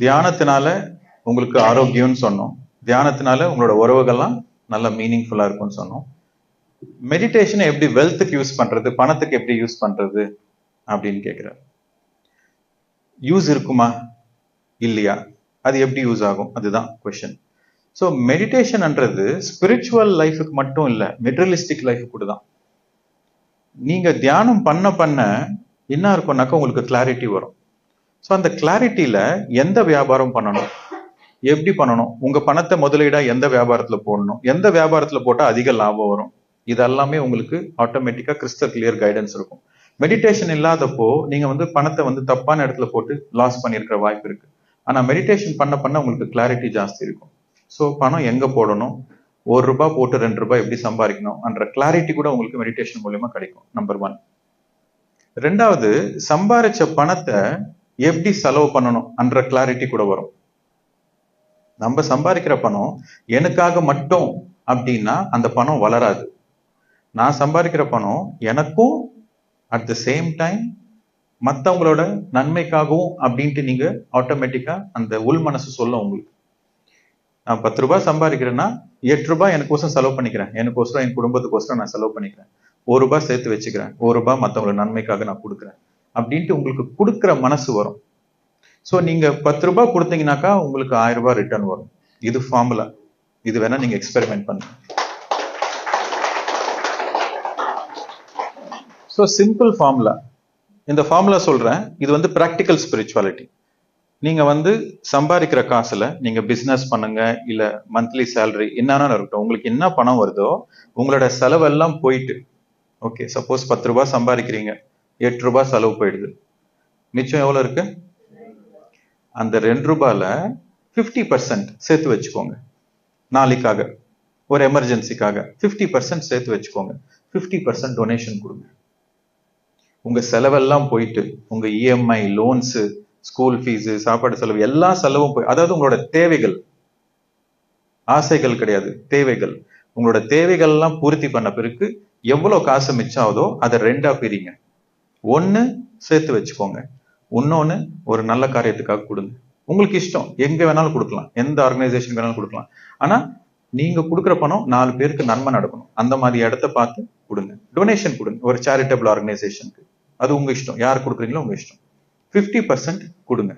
தியானத்தினால உங்களுக்கு ஆரோக்கியம்னு சொன்னோம். தியானத்தினால உங்களோட உறவுகள்லாம் நல்ல மீனிங்ஃபுல்லா இருக்கும்னு சொன்னோம். மெடிடேஷனை எப்படி வெல்த்துக்கு யூஸ் பண்றது பணத்துக்கு எப்படி யூஸ் பண்றது அப்படின்னு கேட்கிறார். யூஸ் இருக்குமா? இல்லையா? அது எப்படி யூஸ் ஆகும்? அதுதான் கொஷின் ஸோ மெடிடேஷன்ன்றது ஸ்பிரிச்சுவல் லைஃபுக்கு மட்டும் இல்லை மெட்டரலிஸ்டிக் லைஃப் கூட தான். நீங்க தியானம் பண்ண பண்ண என்ன இருக்கும்னாக்கா உங்களுக்கு கிளாரிட்டி வரும். ஸோ அந்த கிளாரிட்டியில எந்த வியாபாரம் பண்ணணும்? எப்படி பண்ணணும்? உங்க பணத்தை முதலீடா எந்த வியாபாரத்துல போடணும்? எந்த வியாபாரத்துல போட்டால் அதிக லாபம் வரும்? இதெல்லாமே உங்களுக்கு ஆட்டோமேட்டிக்கா கிறிஸ்டல் கிளியர் கைடன்ஸ் இருக்கும். மெடிடேஷன் இல்லாதப்போ நீங்க வந்து பணத்தை வந்து தப்பான இடத்துல போட்டு லாஸ் பண்ணியிருக்கிற வாய்ப்பு இருக்கு. ஆனா மெடிடேஷன் பண்ண பண்ண உங்களுக்கு கிளாரிட்டி ஜாஸ்தி இருக்கும். ஸோ பணம் எங்க போடணும்? ஒரு ரூபாய் போட்டு ரெண்டு ரூபாய் எப்படி சம்பாதிக்கணும்? என்ற கிளாரிட்டி கூட உங்களுக்கு மெடிடேஷன் மூலயமா கிடைக்கும் நம்பர் ஒன் ரெண்டாவது சம்பாரிச்ச பணத்தை எப்படி செலவு பண்ணணும் என்ற கிளாரிட்டி கூட வரும். நம்ம சம்பாதிக்கிற பணம் எனக்காக மட்டும் அப்படின்னா அந்த பணம் வளராது. நான் சம்பாதிக்கிற பணம் எனக்கும் அட் த சேம் டைம் மற்றவங்களோட நன்மைக்காகவும் அப்படின்ட்டு நீங்க ஆட்டோமேட்டிக்கா அந்த உள் மனசு சொல்லும் உங்களுக்கு. நான் பத்து ரூபாய் சம்பாதிக்கிறேன்னா எட்டு ரூபாய் எனக்கோசம் செலவு பண்ணிக்கிறேன். எனக்கோசரம் என் குடும்பத்துக்கோசரம் நான் செலவு பண்ணிக்கிறேன். ஒரு ரூபாய் சேர்த்து வச்சுக்கிறேன். ஒரு ரூபாய் மற்றவங்களோட நன்மைக்காக நான் கொடுக்குறேன். அப்படின்ட்டு உங்களுக்கு கொடுக்குற மனசு வரும். ஸோ நீங்க பத்து ரூபாய் கொடுத்தீங்கனாக்கா உங்களுக்கு ஆயிரம் ரூபாய் ரிட்டர்ன் வரும். இது ஃபார்முலா இது வேணா நீங்க எக்ஸ்பெரிமெண்ட் பண்ணுங்க. ஸோ சிம்பிள் ஃபார்முலா இந்த ஃபார்முலா சொல்றேன். இது வந்து ப்ராக்டிக்கல் ஸ்பிரிச்சுவாலிட்டி நீங்க வந்து சம்பாதிக்கிற காசுல நீங்க பிசினஸ் பண்ணுங்க இல்ல மந்த்லி சேலரி என்னன்னா இருக்கட்டும் உங்களுக்கு என்ன பணம் வருதோ உங்களோட செலவெல்லாம் போயிட்டு ஓகே சப்போஸ் பத்து ரூபாய் சம்பாதிக்கிறீங்க. எட்டு ரூபாய் செலவு போயிடுது. மிச்சம் எவ்வளோ இருக்கு? அந்த ரெண்டு ரூபாயில ஃபிஃப்டி பர்சன்ட் சேர்த்து வச்சுக்கோங்க. நாளைக்காக ஒரு எமர்ஜென்சிக்காக ஃபிஃப்டி பர்சன்ட் சேர்த்து வச்சுக்கோங்க. ஃபிஃப்டி பர்சன்ட் டொனேஷன் கொடுங்க. உங்கள் செலவெல்லாம் போயிட்டு உங்கள் இஎம்ஐ லோன்ஸு ஸ்கூல் ஃபீஸு சாப்பாடு செலவு எல்லா செலவும் போய் அதாவது உங்களோட தேவைகள் ஆசைகள் கிடையாது தேவைகள். உங்களோட தேவைகள்லாம் பூர்த்தி பண்ண பிறகு எவ்வளோ காசு மிச்சம் ஆகுதோ அதை ரெண்டாக பிரிங்க. ஒன்னு சேர்த்து வச்சுக்கோங்க. இன்னொன்னு ஒரு நல்ல காரியத்துக்காக கொடுங்க. உங்களுக்கு இஷ்டம். எங்க வேணாலும் கொடுக்கலாம். எந்த ஆர்கனைசேஷன் வேணாலும் கொடுக்கலாம். ஆனா நீங்க கொடுக்குற பணம் நாலு பேருக்கு நன்மை நடக்கணும். அந்த மாதிரி இடத்த பார்த்து கொடுங்க. டொனேஷன் கொடுங்க. ஒரு சேரிட்டபிள் ஆர்கனைசேஷனுக்கு அது உங்க இஷ்டம். யார் கொடுக்குறீங்களோ உங்க இஷ்டம். ஃபிஃப்டி பர்சன்ட் கொடுங்க.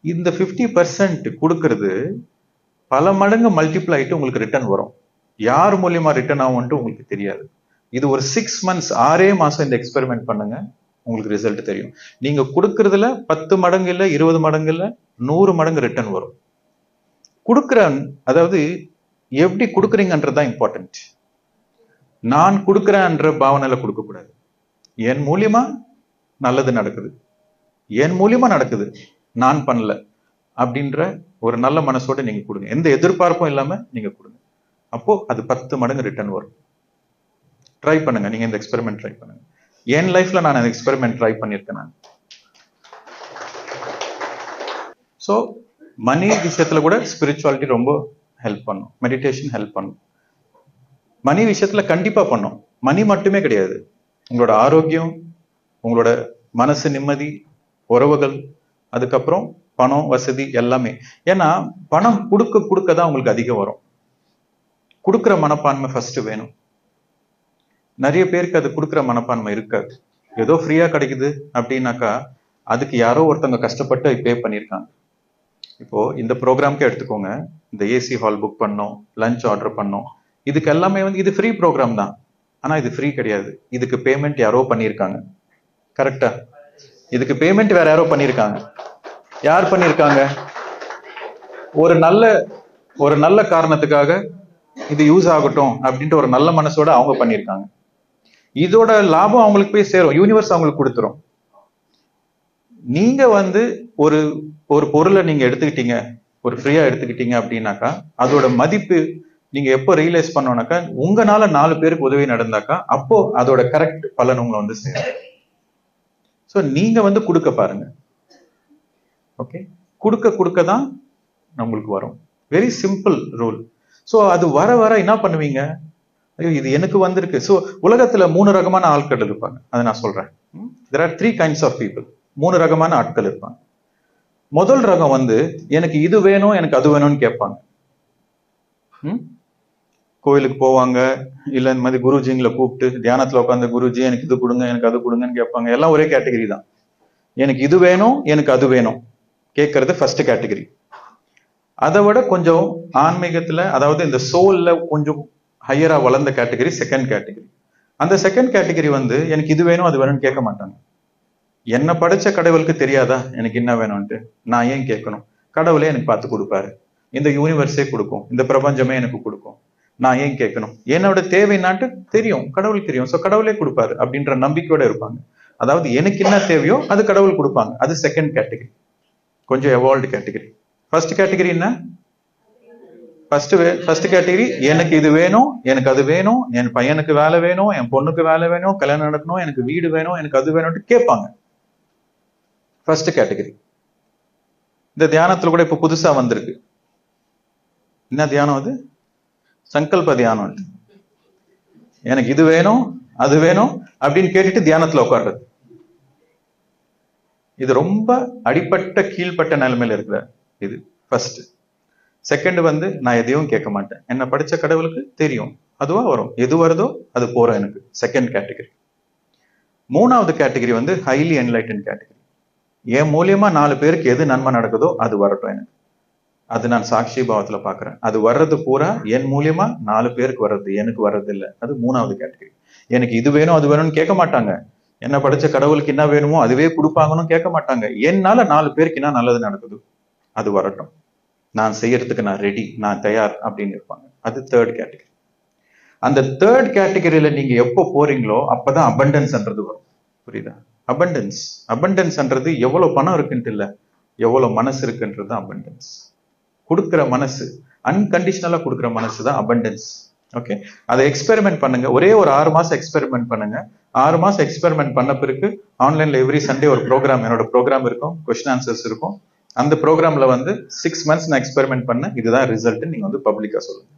இந்த ஃபிஃப்டி பர்சன்ட் கொடுக்கறது பல மடங்கு மல்டிப்ளை ஆயிட்டு உங்களுக்கு ரிட்டர்ன் வரும். யார் மூலியமா ரிட்டர்ன் ஆகும்ன்ட்டு உங்களுக்கு தெரியாது. இது ஒரு சிக்ஸ் மந்த்ஸ் ஆறே மாசம் இந்த எக்ஸ்பெரிமெண்ட் பண்ணுங்க உங்களுக்கு ரிசல்ட் தெரியும். நீங்க கொடுக்கறதுல பத்து மடங்கு இல்ல இருபது மடங்கு இல்ல நூறு மடங்கு ரிட்டர்ன் வரும். கொடுக்குற அதாவது எப்படி கொடுக்குறீங்கன்றது தான் இம்பார்ட்டன்ட் நான் கொடுக்குறேன்ற பாவனையில கொடுக்க கூடாது என் மூலியமா நல்லது நடக்குது. என் மூலியமா நடக்குது. நான் பண்ணல அப்படின்ற ஒரு நல்ல மனசோட நீங்க கொடுங்க. எந்த எதிர்பார்ப்பும் இல்லாம நீங்க கொடுங்க. அப்போ அது பத்து மடங்கு ரிட்டர்ன் வரும். ட்ரை பண்ணுங்க. நீங்க இந்த எக்ஸ்பெரிமெண்ட் ட்ரை பண்ணுங்க. என் லைஃப்ல நான் அந்த எக்ஸ்பெரிமெண்ட் ட்ரை பண்ணியிருக்கேன் நான். ஸோ மணி விஷயத்துல கூட ஸ்பிரிச்சுவாலிட்டி ரொம்ப ஹெல்ப் பண்ணும். மெடிடேஷன் ஹெல்ப் பண்ணும். மணி விஷயத்துல கண்டிப்பா பண்ணும். மணி மட்டுமே கிடையாது. உங்களோட ஆரோக்கியம் உங்களோட மனசு நிம்மதி உறவுகள் அதுக்கப்புறம் பணம் வசதி எல்லாமே. ஏன்னா பணம் கொடுக்க கொடுக்க தான் உங்களுக்கு அதிகம் வரும். கொடுக்குற மனப்பான்மை ஃபர்ஸ்ட் வேணும். நிறைய பேருக்கு அது கொடுக்குற மனப்பான்மை இருக்காது. ஏதோ ஃப்ரீயா கிடைக்குது அப்படின்னாக்கா அதுக்கு யாரோ ஒருத்தவங்க கஷ்டப்பட்டு பே பண்ணியிருக்காங்க. இப்போ இந்த ப்ரோக்ராம்க்கே எடுத்துக்கோங்க. இந்த ஏசி ஹால் புக் பண்ணோம் லஞ்ச் ஆர்டர் பண்ணோம். இதுக்கு எல்லாமே வந்து இது ஃப்ரீ ப்ரோக்ராம் தான். ஆனா இது ஃப்ரீ கிடையாது. இதுக்கு பேமெண்ட் யாரோ பண்ணியிருக்காங்க. கரெக்டா இதுக்கு பேமெண்ட் வேற யாரோ பண்ணியிருக்காங்க. யார் பண்ணியிருக்காங்க? ஒரு நல்ல ஒரு நல்ல காரணத்துக்காக இது யூஸ் ஆகட்டும் அப்படின்ட்டு ஒரு நல்ல மனசோட அவங்க பண்ணியிருக்காங்க. இதோட லாபம் அவங்களுக்கு போய் சேரும். யூனிவர்ஸ் அவங்களுக்கு கொடுத்துரும். நீங்க வந்து ஒரு ஒரு பொருளை நீங்க எடுத்துக்கிட்டீங்க ஒரு ஃப்ரீயா எடுத்துக்கிட்டீங்க அப்படின்னாக்கா அதோட மதிப்பு நீங்க எப்போ ரியலைஸ் பண்ணோம்னாக்கா உங்களால நாலு பேருக்கு உதவி நடந்தாக்கா அப்போ அதோட கரெக்ட் பலன் உங்களை வந்து சேரும். ஸோ நீங்க வந்து கொடுக்க பாருங்க. ஓகே கொடுக்க கொடுக்க தான் நம்மளுக்கு வரும். வெரி சிம்பிள் ரூல் ஸோ அது வர வர என்ன பண்ணுவீங்க? ஐயோ இது எனக்கு வந்திருக்கு. ஸோ உலகத்துல மூணு ரகமான ஆட்கள் இருப்பாங்க. அதை நான் சொல்றேன். There are three kinds of people மூணு ரகமான ஆட்கள் இருப்பாங்க. முதல் ரகம் வந்து எனக்கு இது வேணும் எனக்கு அது வேணும்னு கேட்பாங்க. ம்? கோயிலுக்கு போவாங்க. இல்ல இந்த மாதிரி குருஜிங்களை கூப்பிட்டு தியானத்துல உட்காந்து குருஜி எனக்கு இது கொடுங்க எனக்கு அது கொடுங்கன்னு கேட்பாங்க. எல்லாம் ஒரே கேட்டகரி தான். எனக்கு இது வேணும் எனக்கு அது வேணும். கேட்கறது ஃபர்ஸ்ட் கேட்டகரி அதை விட கொஞ்சம் ஆன்மீகத்துல அதாவது இந்த சோல்ல கொஞ்சம் ஹையரா வளர்ந்த கேட்டகரி செகண்ட் கேட்டகரி அந்த செகண்ட் கேட்டகரி வந்து எனக்கு இது வேணும் அது வேணும்னு கேட்க மாட்டாங்க. என்ன படைச்ச கடவுளுக்கு தெரியாதா? எனக்கு என்ன வேணும்ன்ட்டு நான் ஏன் கேட்கணும்? கடவுளே எனக்கு பார்த்து கொடுப்பாரு. இந்த யூனிவர்ஸே கொடுக்கும். இந்த பிரபஞ்சமே எனக்கு கொடுக்கும். நான் ஏன் கேட்கணும்? என்னோட தேவைன்னாட்டு தெரியும். கடவுள் தெரியும். ஸோ கடவுளே கொடுப்பாரு அப்படின்ற நம்பிக்கையோட இருப்பாங்க. அதாவது எனக்கு என்ன தேவையோ அது கடவுள் கொடுப்பாங்க. அது செகண்ட் கேட்டகரி கொஞ்சம் எவால்வ்டு கேட்டகரி ஃபர்ஸ்ட் கேட்டகரி என்ன? ஃபர்ஸ்ட் ஃபர்ஸ்ட் கேட்டகரி எனக்கு இது வேணும் எனக்கு அது வேணும் என் பையனுக்கு வேலை வேணும் என் பொண்ணுக்கு வேலை வேணும் கல்யாணம் நடக்கணும் எனக்கு வீடு வேணும் எனக்கு அது வேணும்னு கேட்பாங்க. ஃபர்ஸ்ட் கேட்டகரி இந்த தியானத்துல கூட இப்ப புதுசா வந்திருக்கு. என்ன தியானம் அது? சங்கல்ப தியானம் எனக்கு இது வேணும் அது வேணும் அப்படின்னு கேட்டுட்டு தியானத்துல உட்கார்றது. இது ரொம்ப அடிப்பட்ட கீழ்ப்பட்ட நிலைமையில இருக்கிற இது. ஃபர்ஸ்ட் செகண்ட் வந்து நான் எதையும் கேட்க மாட்டேன். என்ன படிச்ச கடவுளுக்கு தெரியும். அதுவா வரும். எது வருதோ அது போறோம் எனக்கு. செகண்ட் கேட்டகரி மூணாவது கேட்டகரி வந்து ஹைலி என்லைட்டன் கேட்டகரி என் மூலியமா நாலு பேருக்கு எது நன்மை நடக்குதோ அது வரட்டும் எனக்கு. அது நான் சாட்சி பாவத்துல பாக்குறேன். அது வர்றது பூரா என் மூலியமா நாலு பேருக்கு வர்றது. எனக்கு வர்றது இல்ல. அது மூணாவது கேட்டகரி எனக்கு இது வேணும் அது வேணும்னு கேட்க மாட்டாங்க. என்ன படிச்ச கடவுளுக்கு என்ன வேணுமோ அதுவே கொடுப்பாங்கன்னு கேட்க மாட்டாங்க. என்னால நாலு பேருக்கு என்ன நல்லது நடக்குது அது வரட்டும். நான் செய்யறதுக்கு நான் ரெடி நான் தயார் அப்படின்னு இருப்பாங்க. அது தேர்ட் கேட்டகரி அந்த தேர்ட் கேட்டகரியில நீங்க எப்போ போறீங்களோ அப்பதான் அபண்டன்ஸ்ன்றது வரும். புரியுதா? அபண்டன்ஸ் அபண்டன்ஸ்ன்றது எவ்வளவு பணம் இருக்குன்ட்டு இல்ல எவ்வளவு மனசு இருக்குன்றது அபண்டன்ஸ் கொடுக்குற மனசு அன்கண்டிஷனலா கொடுக்குற மனசு தான் அபண்டன்ஸ் ஓகே அதை எக்ஸ்பெரிமெண்ட் பண்ணுங்க. ஒரே ஒரு ஆறு மாசம் எக்ஸ்பெரிமெண்ட் பண்ணுங்க. ஆறு மாசம் எக்ஸ்பெரிமெண்ட் பண்ண பிறகு ஆன்லைன்ல எவ்ரி சண்டே ஒரு ப்ரோக்ராம் என்னோட ப்ரோக்ராம் இருக்கும் கொஸ்டின் ஆன்சர்ஸ் இருக்கும். அந்த ப்ரோக்ராமில் வந்து சிக்ஸ் மந்த்ஸ் நான் எக்ஸ்பெரிமெண்ட் பண்ண இதுதான் ரிசல்ட் நீங்க வந்து பப்ளிக்கா சொல்லுங்க.